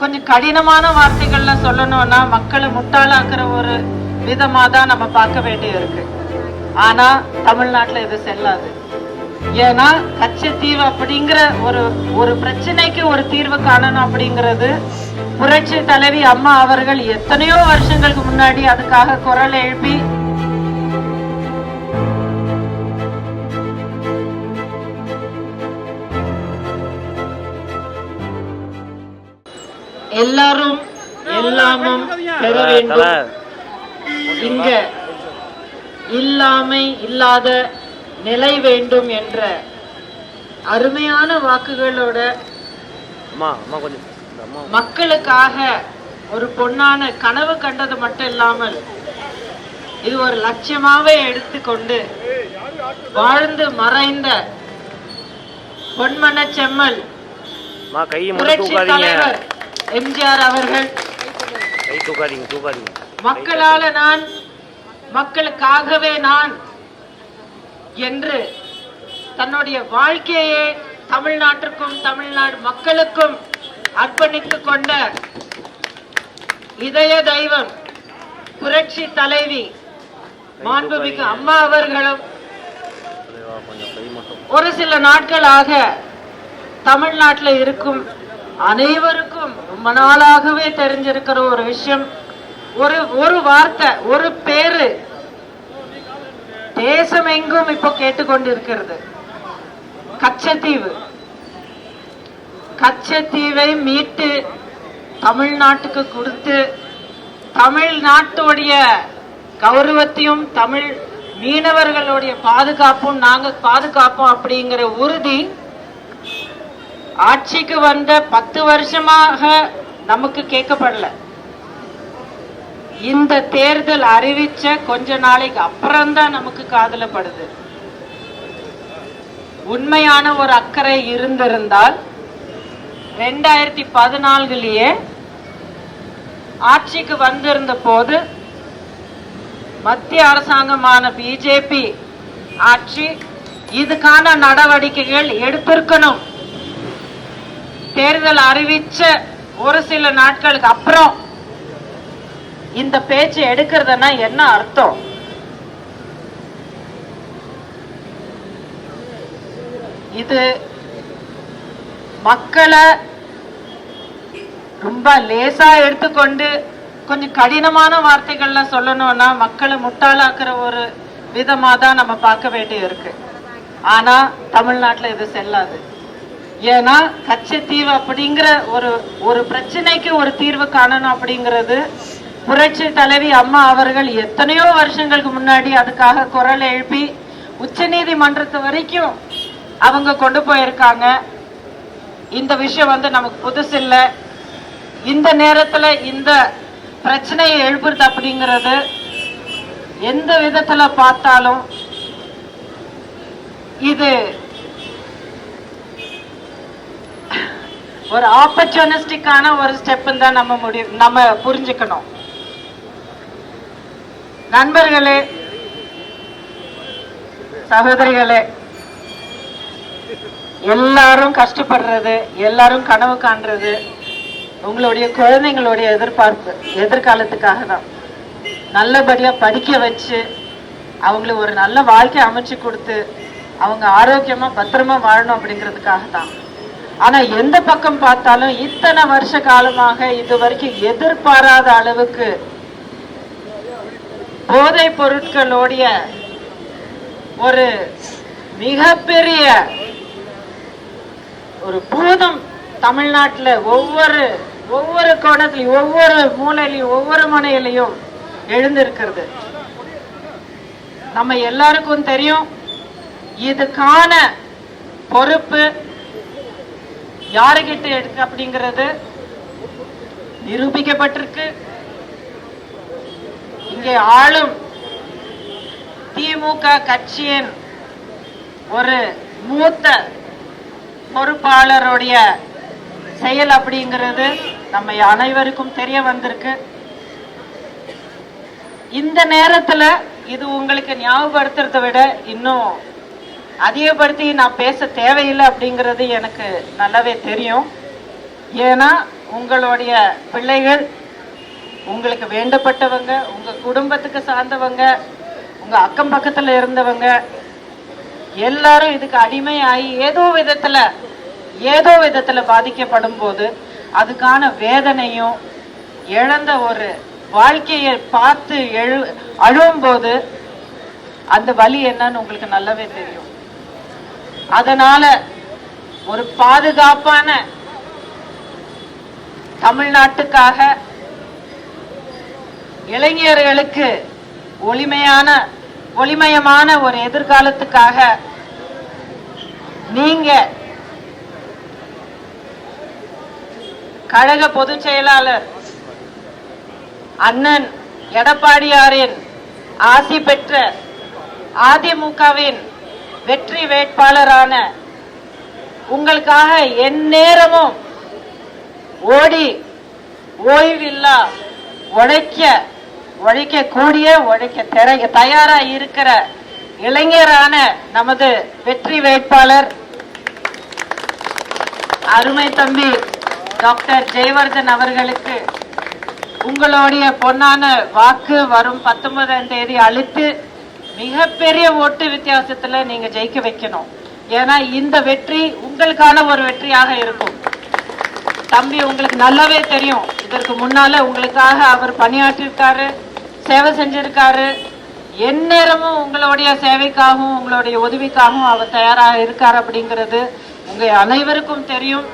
கொஞ்சம் கடினமான வார்த்தைகள்ல சொல்லணும்னா மக்களை முட்டாளாக்குற ஒரு விதமா தான் நம்ம பார்க்க வேண்டியது இருக்கு. ஆனா தமிழ்நாட்டுல இது செல்லாது. ஏன்னா கச்சத்தீவு அப்படிங்கிற ஒரு ஒரு பிரச்சனைக்கு ஒரு தீர்வு காணணும் அப்படிங்கிறது புரட்சி தலைவி அம்மா அவர்கள் எத்தனையோ வருஷங்களுக்கு முன்னாடி அதுக்காக குரல் எழுப்பி எல்லாரும் எல்லாமும் பெற வேண்டும். இங்க இல்லாமை இல்லாத நிலை வேண்டும் என்ற அருமையான வாக்குகளோட மக்களுக்காக ஒரு பொன்னான கனவு கண்டது மட்டும் இல்லாமல் இது ஒரு லட்சியமாவே எடுத்துக்கொண்டு வாழ்ந்து மறைந்த பொன்மன செம்மல் புரட்சி தலைவர் எம்ஜிஆர் அவர்கள். மக்களால நான் மக்களுக்காகவே நான் என்று தன்னுடைய வாழ்க்கையை தமிழ்நாட்டிற்கும் தமிழ்நாடு மக்களுக்கும் அர்ப்பணித்துக் கொண்ட இதய தெய்வம் புரட்சி தலைவி மாண்புமிகு அம்மா அவர்களும் ஒரு சில நாட்களாக தமிழ்நாட்டுல இருக்கும் அனைவருக்கும் ரொம்ப நாளாகவே தெரிஞ்சிருக்கிற ஒரு விஷயம். ஒரு ஒரு வார்த்தை ஒரு பேரு. தேசம் எங்கும் இப்போ கேட்டுக்கொண்டிருக்கிறது. கச்சத்தீவு. கச்சத்தீவை மீட்டு தமிழ்நாட்டுக்கு கொடுத்து தமிழ்நாட்டுடைய கௌரவத்தையும் தமிழ் மீனவர்களுடைய பாதுகாப்பும் நாங்க பாதுகாப்போம் அப்படிங்கிற உறுதி ஆட்சிக்கு வந்த பத்து வருஷமாக நமக்கு கேட்கப்படல. இந்த தேர்தல் அறிவிச்ச கொஞ்ச நாளைக்கு அப்புறம்தான் நமக்கு காதலப்படுது. படுது உண்மையான ஒரு அக்கறை இருந்திருந்தால் ரெண்டாயிரத்தி பதினான்குலயே ஆட்சிக்கு வந்திருந்த போது மத்திய அரசாங்கமான பிஜேபி ஆட்சி இதுக்கான நடவடிக்கைகள் எடுத்திருக்கணும். தேர்தல் அறிவிச்ச ஒரு சில நாட்களுக்கு அப்புறம் இந்த பேச்சு எடுக்கிறதுனா என்ன அர்த்தம்? இது மக்களை ரொம்ப லேசா எடுத்துக்கொண்டு கொஞ்சம் கடினமான வார்த்தைகள்ல சொல்லணும்னா மக்களை முட்டாளாக்குற ஒரு விதமா தான் நம்ம பார்க்க வேண்டியிருக்கு ஆனா தமிழ்நாட்டுல இது செல்லாது. ஏன்னா கச்சத்தீவு அப்படிங்கிற ஒரு ஒரு பிரச்சனைக்கு ஒரு தீர்வு காணணும் அப்படிங்கிறது புரட்சி தலைவி அம்மா அவர்கள் எத்தனையோ வருஷங்களுக்கு முன்னாடி அதுக்காக குரல் எழுப்பி உச்சநீதிமன்றத்து வரைக்கும் அவங்க கொண்டு போயிருக்காங்க. இந்த விஷயம் வந்து நமக்கு புதுசு இல்லை. இந்த நேரத்தில் இந்த பிரச்சனையை எழுப்புறது அப்படிங்கிறது எந்த விதத்தில் பார்த்தாலும் இது ஒரு ஆப்பர்ச்சுனிஸ்டிக்கான ஒரு ஸ்டெப் தான் நம்ம முடி நம்ம புரிஞ்சுக்கணும். நண்பர்களே சகோதரிகளே எல்லாரும் கஷ்டப்படுறது எல்லாரும் கனவு காண்றது உங்களுடைய குழந்தைங்களுடைய எதிர்பார்ப்பு எதிர்காலத்துக்காக தான். நல்லபடியா படிக்க வச்சு அவங்களுக்கு ஒரு நல்ல வாழ்க்கை அமைச்சு கொடுத்து அவங்க ஆரோக்கியமா பத்திரமா வாழணும் அப்படிங்கிறதுக்காக தான். ஆனா எந்த பக்கம் பார்த்தாலும் இத்தனை வருஷ காலமாக இது வரைக்கும் எதிர்பாராத அளவுக்கு போதை பொருட்களுடைய ஒரு மிகப்பெரிய ஒரு பூதம் தமிழ்நாட்டுல ஒவ்வொரு ஒவ்வொரு கோணத்திலையும் ஒவ்வொரு மூலையிலையும் ஒவ்வொரு முனையிலையும் எழுந்திருக்கிறது. நம்ம எல்லாருக்கும் தெரியும் இதுக்கான பொறுப்பு யாருகிட்ட எடுக்கு அப்படிங்கிறது நிரூபிக்கப்பட்டிருக்கு. இங்கே ஆளும் திமுக கட்சியின் ஒரு மூத்த பொறுப்பாளருடைய செயல் அப்படிங்கிறது நம்ம அனைவருக்கும் தெரிய வந்திருக்கு. இந்த நேரத்துல இது உங்களுக்கு ஞாபகப்படுத்துறதை விட இன்னும் அதிகப்படுத்தி நான் பேச தேவையில்லை அப்படிங்கிறது எனக்கு நல்லாவே தெரியும். ஏன்னா உங்களுடைய பிள்ளைகள் உங்களுக்கு வேண்டப்பட்டவங்க உங்கள் குடும்பத்துக்கு சார்ந்தவங்க உங்கள் அக்கம் பக்கத்தில் இருந்தவங்க எல்லாரும் இதுக்கு அடிமையாகி ஏதோ விதத்தில் ஏதோ விதத்தில் பாதிக்கப்படும் போது அதுக்கான வேதனையும் இழந்த ஒரு வாழ்க்கையை பார்த்து எழு அழும்போது அந்த வலி என்னன்னு உங்களுக்கு நல்லாவே தெரியும். அதனால ஒரு பாதுகாப்பான தமிழ்நாட்டுக்காக இளைஞர்களுக்கு ஒளிமையான ஒளிமயமான ஒரு எதிர்காலத்துக்காக நீங்க கழக பொதுச் செயலாளர் அண்ணன் எடப்பாடியாரின் ஆசி பெற்ற அதிமுகவின் வெற்றி வேட்பாளரான உங்களுக்காக எந்நேரமும் ஓடி ஓய்வில்லா உழைக்க உழைக்க கூடிய உழைக்க திற தயாரா இருக்கிற இளைஞரான நமது வெற்றி வேட்பாளர் அருமை தம்பி டாக்டர் ஜெயவர்தன் அவர்களுக்கு உங்களுடைய பொன்னான வாக்கு வரும் பத்தொன்பதாம் தேதி அளித்து மிகப்பெரிய ஓட்டு வித்தியாசத்துல நீங்க ஜெயிக்க வைக்கணும். ஏன்னா இந்த வெற்றி உங்களுக்கான ஒரு வெற்றியாக இருக்கும். தம்பி உங்களுக்கு நல்லாவே தெரியும். இதற்கு முன்னால உங்களுக்காக அவர் பணியாற்றிருக்காரு சேவை செஞ்சிருக்காரு. எந்நேரமும் உங்களுடைய சேவைக்காகவும் உங்களுடைய உதவிக்காகவும் அவர் தயாராக இருக்கார் அப்படிங்கிறது உங்க அனைவருக்கும் தெரியும்.